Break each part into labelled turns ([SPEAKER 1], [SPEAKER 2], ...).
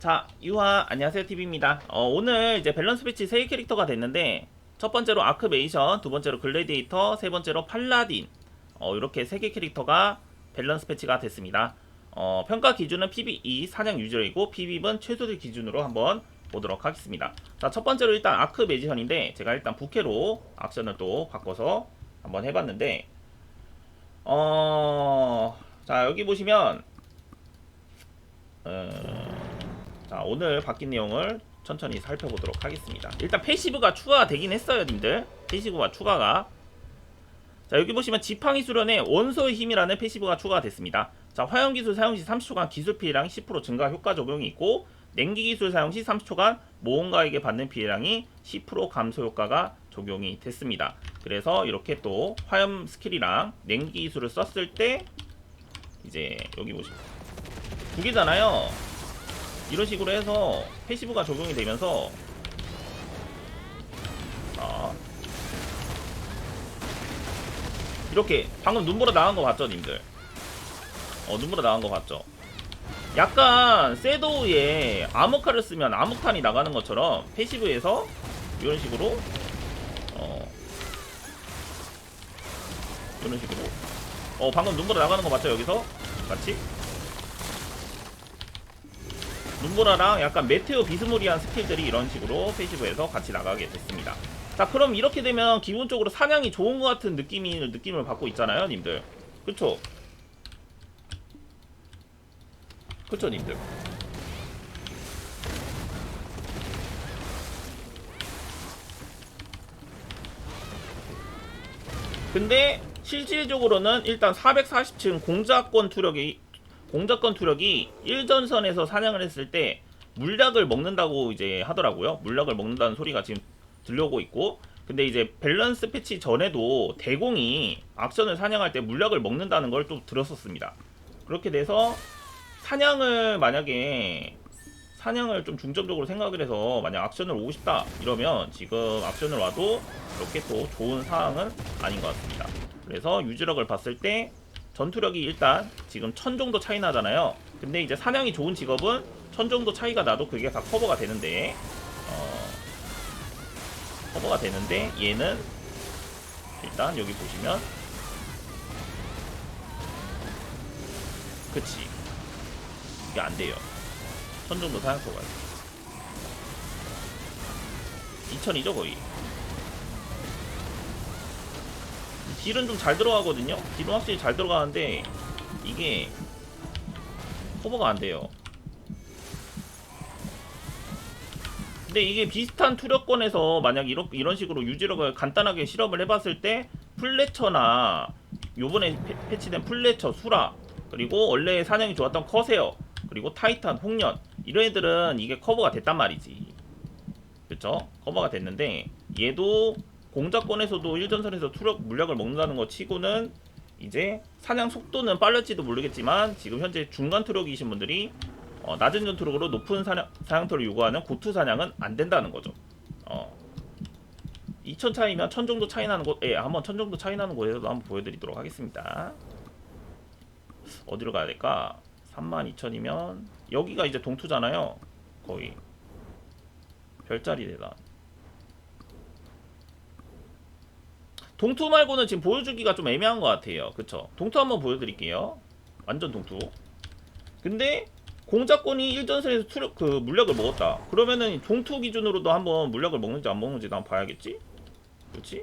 [SPEAKER 1] 자, 유하 안녕하세요 TV입니다. 어, 오늘 이제 밸런스 패치 3개 캐릭터가 됐는데 첫 번째로 아크 메이션, 두 번째로 글래디에이터, 세 번째로 팔라딘 어, 이렇게 3개 캐릭터가 밸런스 패치가 됐습니다. 어, 평가 기준은 PBE 사냥 유저이고 PB은 최소들 기준으로 한번 보도록 하겠습니다. 자, 첫 번째로 일단 아크 매지션인데 제가 일단 부캐로 악션을 또 바꿔서 한번 해봤는데 어, 자 여기 보시면 어, 자 오늘 바뀐 내용을 천천히 살펴보도록 하겠습니다. 일단 패시브가 추가가 되긴 했어요, 님들. 패시브가 추가가. 자 여기 보시면 지팡이 수련에 원소의 힘이라는 패시브가 추가가 됐습니다. 자 화염 기술 사용 시 30초간 기술 피해량이 10% 증가 효과 적용이 있고 냉기 기술 사용 시 30초간 모험가에게 받는 피해량이 10% 감소 효과가 적용이 됐습니다. 그래서 이렇게 또 화염 스킬이랑 냉기 기술을 썼을 때 이제 여기 보시면 두 개잖아요. 이런 식으로 해서 패시브가 적용이 되면서 자 이렇게 방금 눈보라 나간 거 봤죠, 님들? 어, 눈보라 나간 거 봤죠? 약간 셋도우에 암흑칼을 쓰면 암흑탄이 나가는 것처럼 패시브에서 이런 식으로 어 이런 식으로 어 방금 눈보라 나가는 거 맞죠 여기서 같이 눈보라랑 약간 메테오 비스무리한 스킬들이 이런 식으로 패시브에서 같이 나가게 됐습니다. 자 그럼 이렇게 되면 기본적으로 사냥이 좋은 것 같은 느낌이 느낌을 받고 있잖아요, 님들. 그쵸? 그쵸, 님들. 근데 실질적으로는 일단 440층 공작권 투력이 공작권 투력이 1전선에서 사냥을 했을 때 물약을 먹는다고 이제 하더라고요. 물약을 먹는다는 소리가 지금 들려오고 있고 근데 이제 밸런스 패치 전에도 대공이 악션을 사냥할 때 물약을 먹는다는 걸 또 들었었습니다. 그렇게 돼서 사냥을 만약에 사냥을 좀 중점적으로 생각을 해서 만약 악션을 오고 싶다 이러면 지금 악션을 와도 그렇게 또 좋은 상황은 아닌 것 같습니다. 그래서 유지력을 봤을 때 전투력이 일단 지금 천 정도 차이 나잖아요. 근데 이제 사냥이 좋은 직업은 천 정도 차이가 나도 그게 다 커버가 되는데 어, 커버가 되는데 얘는 일단 여기 보시면 그치 이게 안 돼요. 천 정도 사냥 커버가 2000이죠 거의. 딜은 좀 잘 들어가거든요. 딜은 확실히 잘 들어가는데 이게 커버가 안 돼요. 근데 이게 비슷한 투력권에서 만약 이런 이런 식으로 유지력을 간단하게 실험을 해봤을 때 플래처나 요번에 패, 패치된 플래처, 수라 그리고 원래 사냥이 좋았던 커세어 그리고 타이탄, 홍련 이런 애들은 이게 커버가 됐단 말이지. 그쵸? 커버가 됐는데 얘도 공작권에서도 1전선에서 투력 물약을 먹는다는 거 치고는 이제 사냥 속도는 빨랄지도 모르겠지만 지금 현재 중간 투력이신 분들이 어, 낮은 전투력으로 높은 사냥, 사냥터를 요구하는 고투 사냥은 안 된다는 거죠. 어. 2000 차이면 1000 정도 차이 나는 곳, 예, 한번 1000 정도 차이 나는 곳에서도 한번 보여드리도록 하겠습니다. 어디로 가야 될까? 32,000이면 여기가 이제 동투잖아요. 거의 별자리 대단. 동투 말고는 지금 보여주기가 좀 애매한 것 같아요. 그쵸? 동투 한번 보여드릴게요. 완전 동투. 근데 공작권이 1전선에서 투력 그 물약을 먹었다. 그러면은 동투 기준으로도 한번 물약을 먹는지 안 먹는지도 한번 봐야겠지? 그렇지?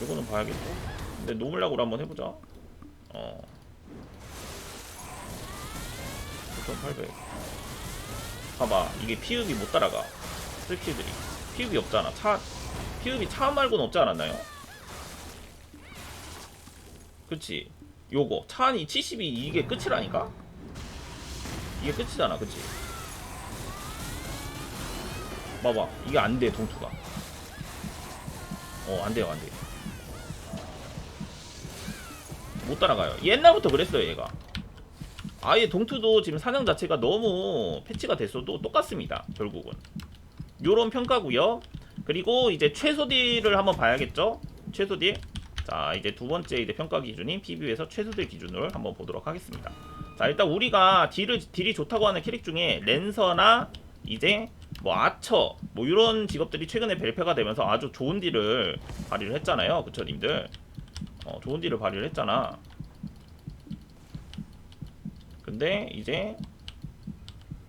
[SPEAKER 1] 이거는 봐야겠고. 근데 노물약으로 한번 해보자. 어. 9,800. 봐봐. 이게 피흡이 못 따라가. 스킬들이. 피흡이 없잖아. 차, 피흡이 차 말고는 없지 않았나요? 그치? 요거. 차안이 70이 이게 끝이라니까? 이게 끝이잖아. 그치? 봐봐. 이게 안 돼, 동투가. 어, 안 돼요, 안 돼. 못 따라가요. 옛날부터 그랬어요, 얘가. 아예 동투도 지금 사냥 자체가 너무 패치가 됐어도 똑같습니다. 결국은. 요런 평가고요. 그리고 이제 최소 딜을 한번 봐야겠죠? 최소 딜. 자, 이제 두 번째 이제 평가 기준인 PB에서 최소 딜 기준을 한번 보도록 하겠습니다. 자 일단 우리가 딜을 딜이 좋다고 하는 캐릭 중에 랜서나 이제 뭐 아처 뭐 이런 직업들이 최근에 벨페가 되면서 아주 좋은 딜을 발휘를 했잖아요 그쵸 님들 어 좋은 딜을 발휘를 했잖아 근데 이제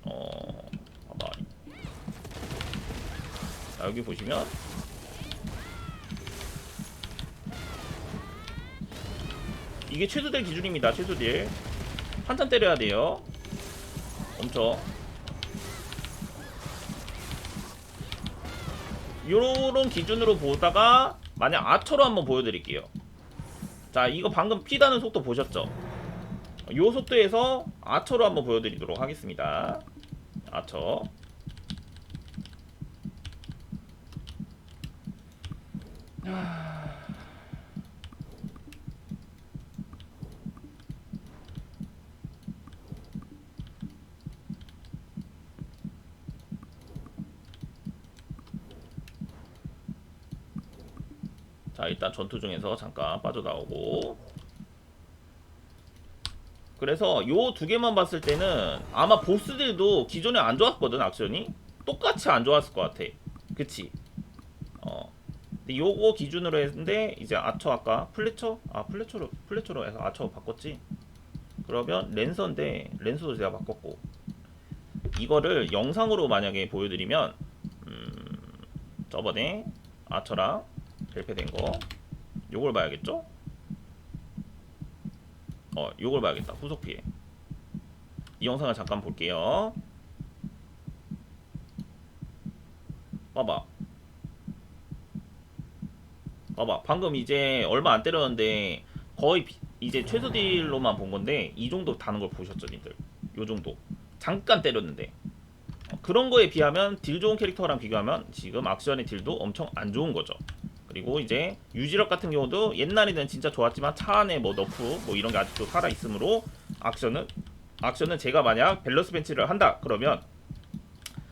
[SPEAKER 1] 어 봐봐 자 여기 보시면. 이게 최소딜 기준입니다 최소딜 한참 때려야 돼요. 엄청. 요런 기준으로 보다가 만약 아처로 한번 보여드릴게요. 자 이거 방금 피다는 속도 보셨죠? 요 속도에서 아처로 한번 보여드리도록 하겠습니다. 아처 자 일단 전투 중에서 잠깐 빠져나오고. 그래서 요 두 개만 봤을 때는 아마 보스들도 기존에 안 좋았거든 액션이? 똑같이 안 좋았을 것 같아. 그치? 어. 근데 요거 기준으로 했는데 이제 아처 아까 플래처? 아 플래처로 플래처로 해서 아처 바꿨지? 그러면 랜서인데 랜서도 제가 바꿨고. 이거를 영상으로 만약에 보여드리면 음 저번에 아처랑 벨페된 거. 요걸 봐야겠죠? 어 요걸 봐야겠다. 후속 피해. 이 영상을 잠깐 볼게요. 봐봐. 봐봐. 방금 이제 얼마 안 때렸는데 거의 비- 이제 최소 딜로만 본 건데 이 정도 다는 걸 보셨죠 니들? 요 정도. 잠깐 때렸는데. 어, 그런 거에 비하면 딜 좋은 캐릭터랑 비교하면 지금 악션의 딜도 엄청 안 좋은 거죠 그리고 이제 유지력 같은 경우도 옛날에는 진짜 좋았지만 차 안에 뭐 너프 뭐 이런 게 아직도 살아 있으므로 악션은 악션은 제가 만약 밸런스 벤치를 한다 그러면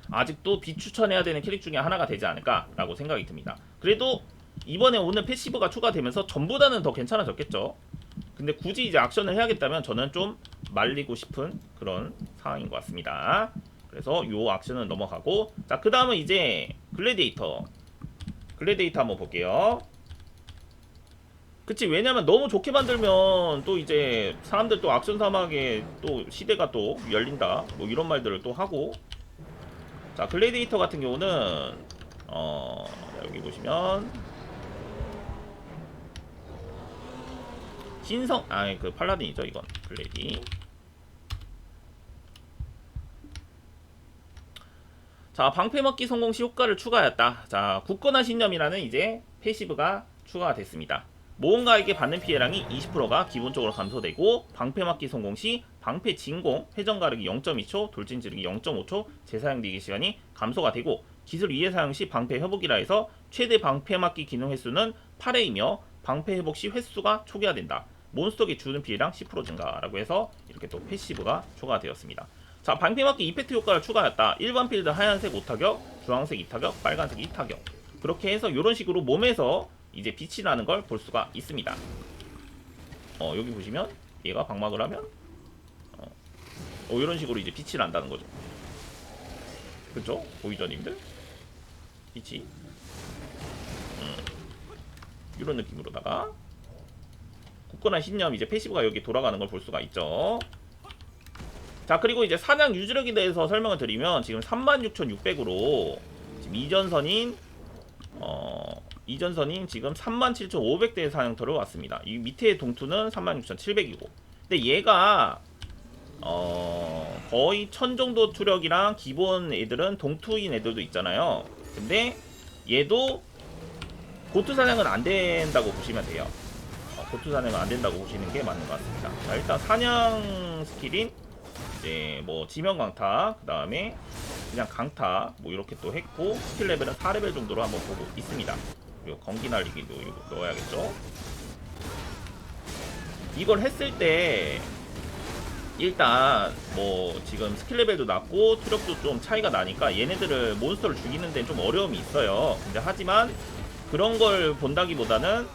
[SPEAKER 1] 아직도 비추천해야 되는 캐릭 중에 하나가 되지 않을까라고 생각이 듭니다. 그래도 이번에 오는 패시브가 추가되면서 전보다는 더 괜찮아졌겠죠. 근데 굳이 이제 악션을 해야겠다면 저는 좀 말리고 싶은 그런 상황인 것 같습니다. 그래서 요 악션은 넘어가고 자 그 다음은 이제 글래디에이터 글래디에이터 한번 볼게요. 그치 왜냐면 너무 좋게 만들면 또 이제 사람들 또 악션 사막에 또 시대가 또 열린다. 뭐 이런 말들을 또 하고. 자 글래디에이터 같은 경우는 어 자, 여기 보시면. 신성 아니 그 팔라딘이죠 이건. 글래디 자 방패먹기 성공 시 효과를 추가하였다 자 굳건한 신념이라는 이제 패시브가 추가가 됐습니다 모험가에게 받는 피해량이 20%가 기본적으로 감소되고 방패 맞기 성공 시 방패 진공, 회전 가르기 0.2초, 돌진 지르기 0.5초, 재사용 대기 시간이 감소가 되고 기술 2회 사용 시 방패 회복이라 해서 최대 방패 맞기 기능 횟수는 8회이며 방패 회복 시 횟수가 초기화된다. 몬스터에게 주는 피해량 10% 증가라고 해서 이렇게 또 패시브가 추가되었습니다. 자, 방패 맞기 이펙트 효과를 추가했다. 일반 필드 하얀색 5타격, 주황색 2타격, 빨간색 2타격. 그렇게 해서 이런 식으로 몸에서 이제 빛이 나는 걸 볼 수가 있습니다. 어 여기 보시면 얘가 방막을 하면 어, 어 이런 식으로 이제 빛이 난다는 거죠. 그죠? 보이죠, 님들? 빛이 음, 이런 느낌으로다가 굳건한 신념 이제 패시브가 여기 돌아가는 걸 볼 수가 있죠. 자 그리고 이제 사냥 유지력에 대해서 설명을 드리면 지금 36,600으로 지금 이전선인 어 이전선인 지금 37,500대의 사냥터를 왔습니다. 이 밑에 동투는 36,700이고. 근데 얘가 어 거의 1000 정도 투력이랑 기본 애들은 동투인 애들도 있잖아요. 근데 얘도 고투 사냥은 안 된다고 보시면 돼요. 어, 고투 사냥은 안 된다고 보시는 게 맞는 것 같습니다. 자, 일단 사냥 스킬인 이제 뭐 지명 강타, 그 다음에 그냥 강타 뭐 이렇게 또 했고 스킬 레벨은 4레벨 정도로 한번 보고 있습니다. 그리고 건기 날리기도 이거 넣어야겠죠. 이걸 했을 때 일단 뭐 지금 스킬 레벨도 낮고 투력도 좀 차이가 나니까 얘네들을 몬스터를 죽이는 데는 좀 어려움이 있어요. 근데 하지만 그런 걸 본다기보다는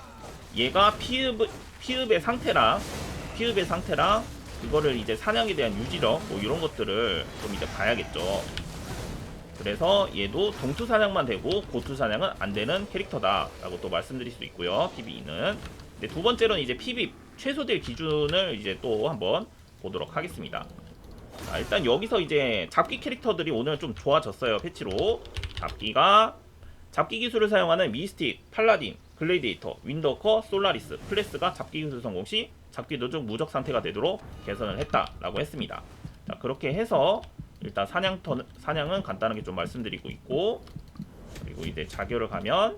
[SPEAKER 1] 얘가 피읍 피읍의 상태랑 피읍의 상태랑 그거를 이제 사냥에 대한 유지력 뭐 이런 것들을 좀 이제 봐야겠죠. 그래서 얘도 동투 사냥만 되고 고투 사냥은 안 되는 캐릭터다라고 또 말씀드릴 수 있고요. PB는. 근데 두 번째로는 이제 PB 최소될 기준을 이제 또 한번 보도록 하겠습니다. 자, 일단 여기서 이제 잡기 캐릭터들이 오늘 좀 좋아졌어요. 패치로. 잡기가 잡기 기술을 사용하는 미스틱, 팔라딘, 글레이디에이터, 윈더커, 솔라리스, 플레스가 잡기 기술 성공 시 잡기 도중 무적 상태가 되도록 개선을 했다라고 했습니다. 자, 그렇게 해서 일단 사냥 턴 사냥은 간단하게 좀 말씀드리고 있고 그리고 이제 자교를 가면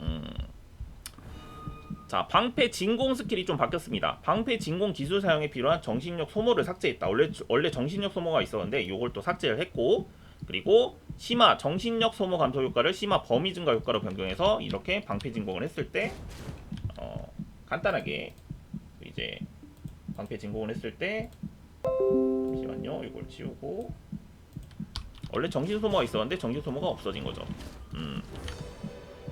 [SPEAKER 1] 음. 자, 방패 진공 스킬이 좀 바뀌었습니다. 방패 진공 기술 사용에 필요한 정신력 소모를 삭제했다. 원래 원래 정신력 소모가 있었는데 이걸 또 삭제를 했고 그리고 심화 정신력 소모 감소 효과를 심화 범위 증가 효과로 변경해서 이렇게 방패 진공을 했을 때 어, 간단하게 이제 방패 진공을 했을 때 잠시만요. 이걸 지우고 원래 정신 소모가 있었는데 정신 소모가 없어진 거죠. 음.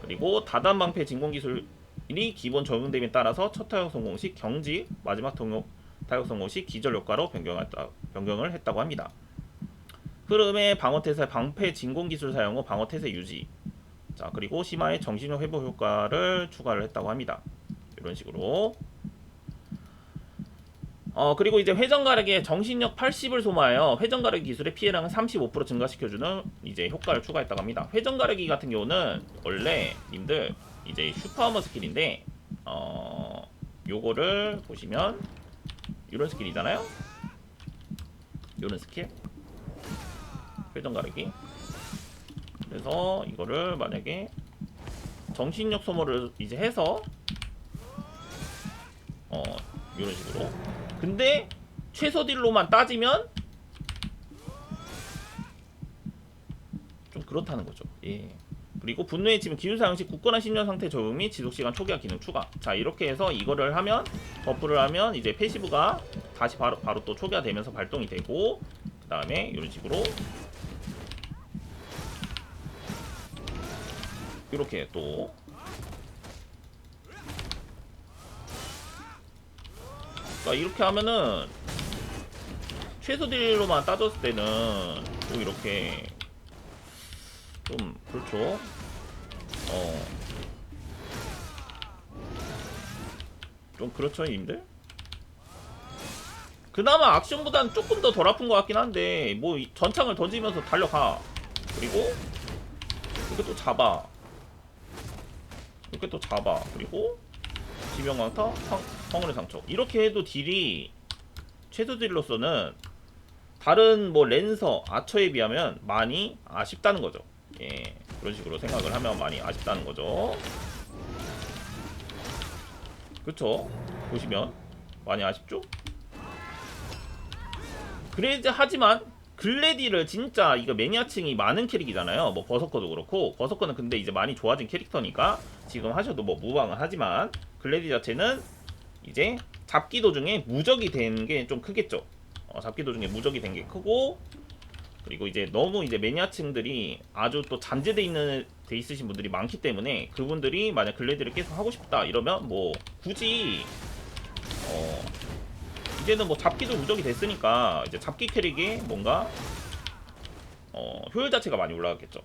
[SPEAKER 1] 그리고 다단 방패 진공 기술이 기본 적용됨에 따라서 첫 타격 성공 시 경지, 마지막 통역 타격 성공 시 기절 효과로 변경했다, 변경을 했다고 합니다. 흐름의 방어 태세 방패 진공 기술 사용 후 방어 태세 유지. 자 그리고 심화의 정신력 회복 효과를 추가를 했다고 합니다. 이런 식으로. 어 그리고 이제 회전 가력에 정신력 80을 소모하여 회전 가력 기술의 피해량을 35% 증가시켜주는 이제 효과를 추가했다고 합니다. 회전 가력이 같은 경우는 원래 님들 이제 슈퍼하머 스킬인데 어 요거를 보시면 이런 스킬이잖아요. 이런 스킬 회전 가르기. 그래서 이거를 만약에 정신력 소모를 이제 해서 어 이런 식으로. 근데 최소 딜로만 따지면 좀 그렇다는 거죠. 예. 그리고 분노의 지금 기술 사용 시 굳건한 신념 상태 적용 및 지속 시간 초기화 기능 추가. 자 이렇게 해서 이거를 하면 버프를 하면 이제 패시브가 다시 바로 바로 또 초기화되면서 발동이 되고 그 다음에 이런 식으로 이렇게 또 그러니까 이렇게 하면은 최소 딜로만 따졌을 때는 또 이렇게 좀 그렇죠. 어. 좀 그렇죠, 님들. 그나마 악션보다는 조금 더 덜 아픈 것 같긴 한데 뭐이 전창을 던지면서 달려가. 그리고 이렇게 또 잡아. 이렇게 또 잡아. 그리고 지명강타, 성, 성운의 상처. 이렇게 해도 딜이 최소 딜로서는 다른 뭐 랜서, 아처에 비하면 많이 아쉽다는 거죠. 예, 그런 식으로 생각을 하면 많이 아쉽다는 거죠. 그쵸? 보시면 많이 아쉽죠? 그래도 하지만 글래디를 진짜 이거 매니아층이 많은 캐릭이잖아요. 뭐 버서커도 그렇고 버서커는 근데 이제 많이 좋아진 캐릭터니까 지금 하셔도 뭐 무방은 하지만 글래디 자체는 이제 잡기 도중에 무적이 된 게 좀 크겠죠. 어, 잡기 도중에 무적이 된 게 크고 그리고 이제 너무 이제 매니아층들이 아주 또 잠재돼 있는 돼 있으신 분들이 많기 때문에 그분들이 만약 글래디를 계속 하고 싶다 이러면 뭐 굳이 어 이제는 뭐 잡기도 무적이 됐으니까 이제 잡기 캐릭이 뭔가 어 효율 자체가 많이 올라갔겠죠.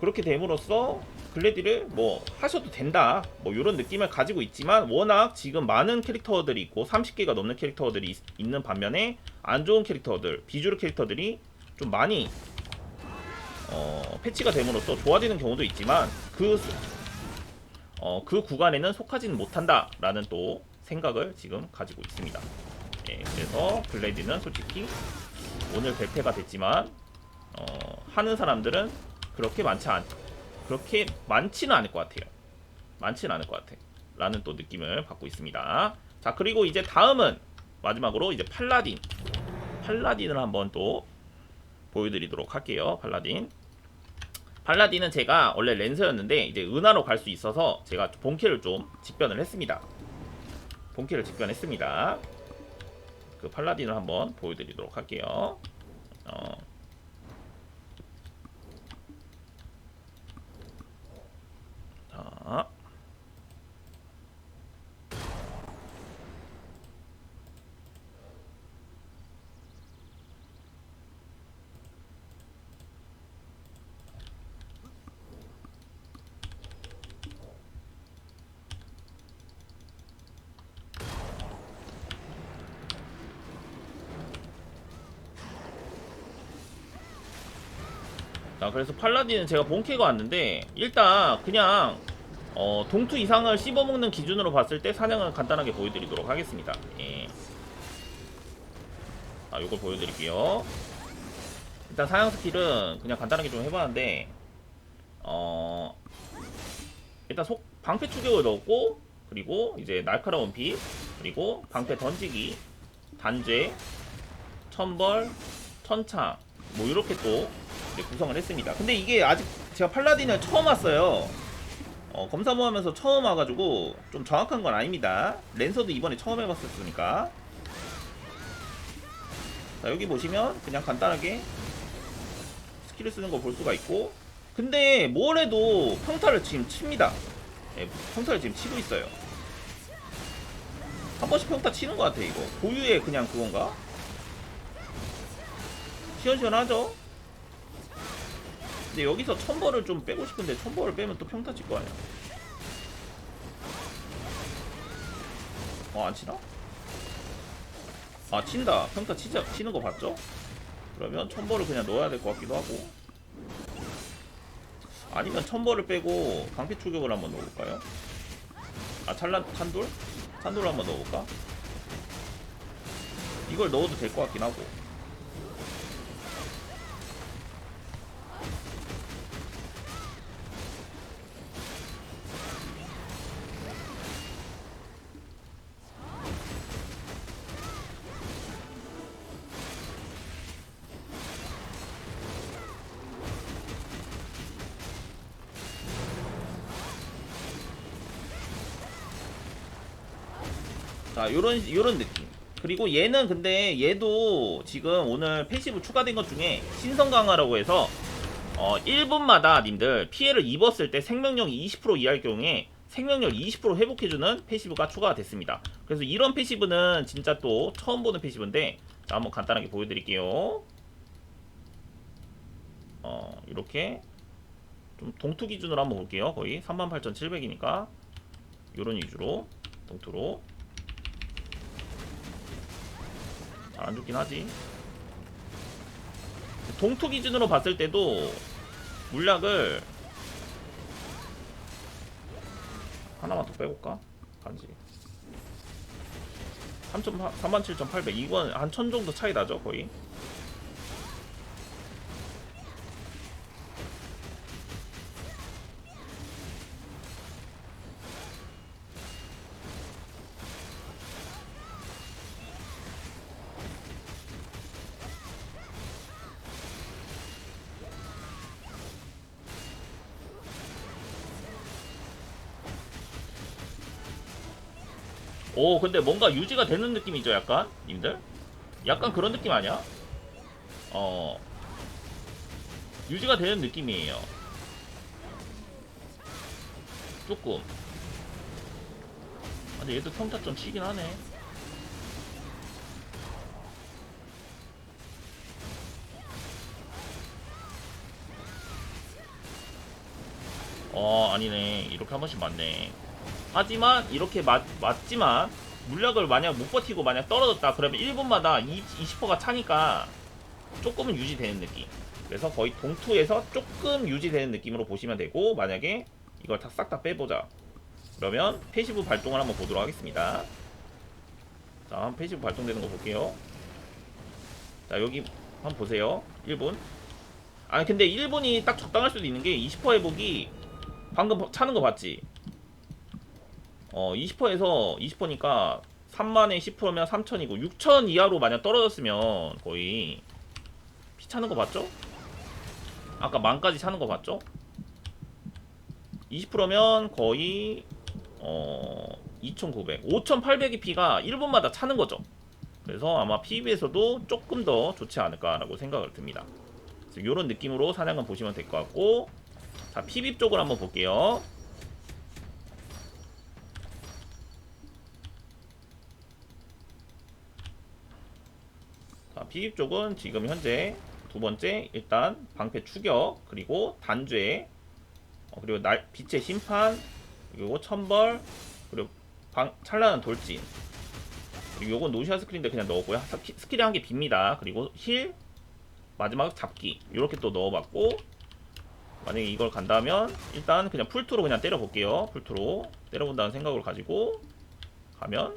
[SPEAKER 1] 그렇게 됨으로써 글래디를 뭐 하셔도 된다 뭐 이런 느낌을 가지고 있지만 워낙 지금 많은 캐릭터들이 있고 30개가 넘는 캐릭터들이 있, 있는 반면에 안 좋은 캐릭터들 비주류 캐릭터들이 좀 많이 어, 패치가 됨으로써 좋아지는 경우도 있지만 그, 수- 어, 그 구간에는 속하지는 못한다 라는 또 생각을 지금 가지고 있습니다. 예, 그래서 블레디는 솔직히 오늘 100패가 됐지만 어, 하는 사람들은 그렇게 많지 않 그렇게 많지는 않을 것 같아요. 많지는 않을 것 같아. 라는 또 느낌을 받고 있습니다. 자 그리고 이제 다음은 마지막으로 이제 팔라딘 팔라딘을 한번 또 보여드리도록 할게요. 팔라딘. 팔라딘은 제가 원래 랜서였는데 이제 은하로 갈 수 있어서 제가 본캐를 좀 직변을 했습니다. 본캐를 직변했습니다. 그 팔라딘을 한번 보여드리도록 할게요. 어. 자. 자 그래서 팔라딘은 제가 본캐가 왔는데 일단 그냥 어, 동투 이상을 씹어먹는 기준으로 봤을 때 사냥을 간단하게 보여드리도록 하겠습니다 예. 자 요걸 보여드릴게요 일단 사냥 스킬은 그냥 간단하게 좀 해봤는데 어 일단 속 방패 추격을 넣었고 그리고 이제 날카로운 피 그리고 방패 던지기 단죄 천벌 천창 뭐 이렇게 또 구성을 했습니다. 근데 이게 아직 제가 팔라딘을 처음 왔어요. 어, 검사모 하면서 처음 와가지고 좀 정확한 건 아닙니다. 랜서도 이번에 처음 해봤었으니까. 자 여기 보시면 그냥 간단하게 스킬을 쓰는 거볼 수가 있고. 근데 뭘 해도 평타를 지금 칩니다. 예, 평타를 지금 치고 있어요. 한 번씩 평타 치는 것 같아 이거. 고유의 그냥 그건가? 시원시원하죠? 근데 여기서 천벌을 좀 빼고 싶은데 천벌을 빼면 또 평타 칠 거 아니야 어안 치나? 아 친다 평타 치자, 치는 거 봤죠? 그러면 천벌을 그냥 넣어야 될 것 같기도 하고 아니면 천벌을 빼고 방패 추격을 한번 넣어볼까요? 아 찰란 찬돌? 찬돌을 한번 넣어볼까? 이걸 넣어도 될 것 같긴 하고 자 요런 요런 느낌. 그리고 얘는 근데 얘도 지금 오늘 패시브 추가된 것 중에 신성 강화라고 해서 어 1분마다 님들 피해를 입었을 때 생명력이 20% 이하일 경우에 생명력 20% 회복해주는 패시브가 추가가 됐습니다. 그래서 이런 패시브는 진짜 또 처음 보는 패시브인데 자 한번 간단하게 보여드릴게요. 어 이렇게 좀 동투 기준으로 한번 볼게요. 거의 38,700이니까. 요런 위주로 동투로 잘 안 죽긴 하지. 동투 기준으로 봤을 때도 물약을 하나만 더 빼볼까? 간지. 37,800 이건 한 천 정도 차이 나죠 거의. 오 근데 뭔가 유지가 되는 느낌이죠 약간? 님들? 약간 그런 느낌 아니야? 어. 유지가 되는 느낌이에요. 조금. 아, 근데 얘도 평타 좀 치긴 하네. 어 아니네. 이렇게 한 번씩 맞네 하지만 이렇게 맞, 맞지만 물약을 만약 못 버티고 만약 떨어졌다 그러면 1분마다 20%가 차니까 조금은 유지되는 느낌. 그래서 거의 동투에서 조금 유지되는 느낌으로 보시면 되고 만약에 이걸 다 싹 다 빼보자. 그러면 패시브 발동을 한번 보도록 하겠습니다. 자 한번 패시브 발동되는 거 볼게요. 자 여기 한번 보세요. 1분. 아니 근데 1분이 딱 적당할 수도 있는 게 20% 회복이 방금 차는 거 봤지 어 20%에서 20%니까 3만에 10%면 3천이고 6천 이하로 만약 떨어졌으면 거의 피 차는 거 봤죠? 아까 만까지 차는 거 봤죠? 20%면 거의 어 2,900, 5,800의 피가 1분마다 차는 거죠. 그래서 아마 PV에서도 조금 더 좋지 않을까라고 생각을 듭니다. 이런 느낌으로 사냥은 보시면 될 것 같고 자 PV 쪽을 한번 볼게요. 자, 피입 쪽은 지금 현재 두 번째 일단 방패 추격 그리고 단죄 어, 그리고 날 빛의 심판 그리고 천벌 그리고 방, 찬란한 돌진. 그리고 요건 노시아 스크린인데 그냥 넣었고요. 스키- 스킬이 한 개 빕니다. 그리고 힐 마지막 잡기. 이렇게 또 넣어봤고 만약에 이걸 간다면 일단 그냥 풀투로 그냥 때려볼게요. 풀투로. 때려본다는 생각을 가지고 가면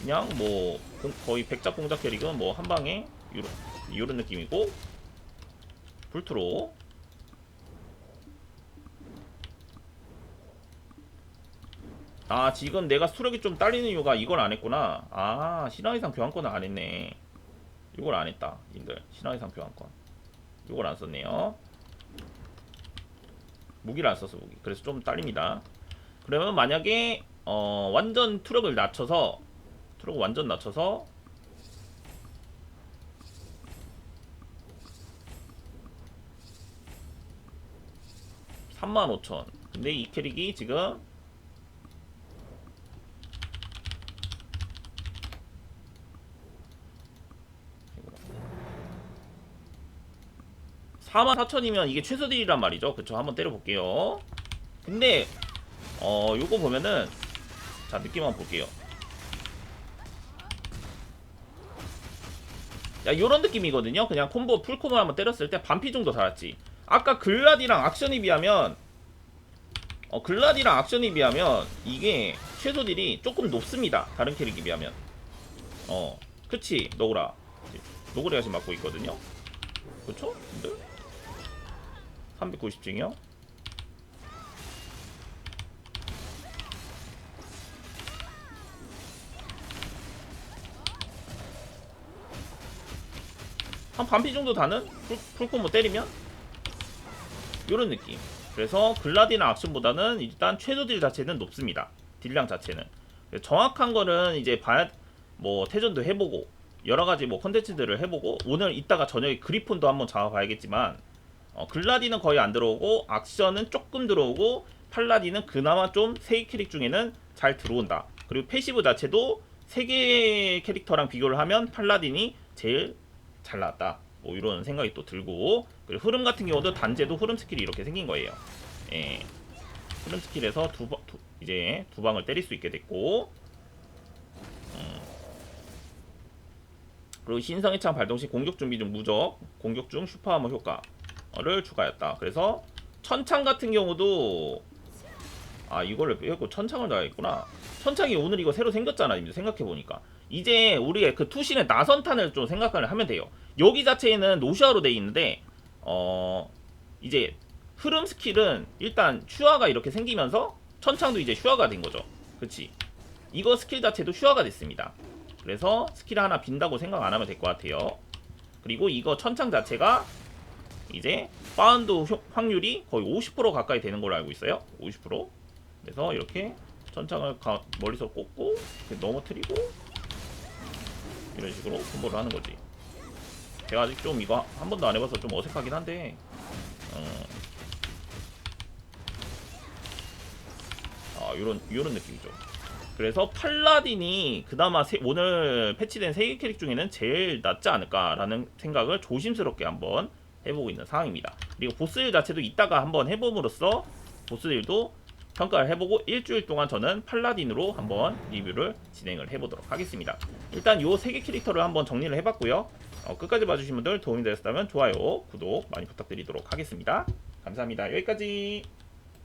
[SPEAKER 1] 그냥 뭐 공- 거의 백작 공작 캐릭은 뭐 한 방에 요런, 요런 느낌이고. 풀투로. 아 지금 내가 수력이 좀 딸리는 이유가 이걸 안 했구나. 아 신화이상 교환권을 안 했네. 이걸 안 했다 님들. 신화이상 교환권. 이걸 안 썼네요. 무기를 안 썼어 무기. 그래서 좀 딸립니다. 그러면 만약에 어 완전 투력을 낮춰서 투력 완전 낮춰서 삼만 5천 근데 이 캐릭이 지금 4만 4천이면 이게 최소 딜이란 말이죠. 그쵸? 한번 때려볼게요. 근데 어 요거 보면은 자 느낌 한번 볼게요. 야 요런 느낌이거든요. 그냥 콤보 풀콤보 한번 때렸을 때 반피 정도 달았지. 아까 글라디랑 악션에 비하면 어 글라디랑 악션에 비하면 이게 최소 딜이 조금 높습니다. 다른 캐릭에 비하면. 어 그치 노그라. 노그라가 지금 맞고 있거든요. 그쵸? 근데 390징이요? 한 반피 정도 다는? 풀, 풀콤보 때리면? 요런 느낌. 그래서 글라디나 악션보다는 일단 최소 딜 자체는 높습니다. 딜량 자체는. 정확한 거는 이제 봐야 뭐 태전도 해보고 여러 가지 뭐 컨텐츠들을 해보고 오늘 이따가 저녁에 그리폰도 한번 잡아봐야겠지만 어, 글라디는 거의 안 들어오고 악션은 조금 들어오고 팔라디는 그나마 좀 세 캐릭 중에는 잘 들어온다. 그리고 패시브 자체도 세 개의 캐릭터랑 비교를 하면 팔라딘이 제일 잘 나왔다. 뭐 이런 생각이 또 들고 그리고 흐름 같은 경우도 단제도 흐름 스킬이 이렇게 생긴 거예요. 예. 흐름 스킬에서 두, 방- 두 이제 두 방을 때릴 수 있게 됐고 음. 그리고 신성의 창 발동 시 공격 준비 중 무적 공격 중 슈퍼하머 효과를 추가했다. 그래서 천창 같은 경우도 아 이거를 빼고 천창을 넣어야겠구나. 천창이 오늘 이거 새로 생겼잖아. 이제 생각해 보니까 이제 우리의 그 투신의 나선탄을 좀 생각을 하면 돼요. 여기 자체에는 노시아로 돼 있는데 어 이제 흐름 스킬은 일단 슈아가 이렇게 생기면서 천창도 이제 슈아가 된 거죠. 그치? 이거 스킬 자체도 슈아가 됐습니다. 그래서 스킬 하나 빈다고 생각 안 하면 될 것 같아요. 그리고 이거 천창 자체가 이제 파운드 효- 확률이 거의 50% 가까이 되는 걸로 알고 있어요. 50%. 그래서 이렇게 천창을 가- 멀리서 꽂고 넘어뜨리고 이런 식으로 콤보를 하는 거지. 제가 아직 좀 이거 한 번도 안 해봐서 좀 어색하긴 한데 어... 아 요런 요런 느낌이죠. 그래서 팔라딘이 그나마 세- 오늘 패치된 세 개 캐릭 중에는 제일 낫지 않을까라는 생각을 조심스럽게 한번 해보고 있는 상황입니다. 그리고 보스일 자체도 이따가 한번 해봄으로써 보스일도 평가를 해보고 일주일 동안 저는 팔라딘으로 한번 리뷰를 진행을 해보도록 하겠습니다. 일단 요 세 개 캐릭터를 한번 정리를 해봤고요. 어, 끝까지 봐주신 분들 도움이 되셨다면 좋아요, 구독 많이 부탁드리도록 하겠습니다. 감사합니다. 여기까지.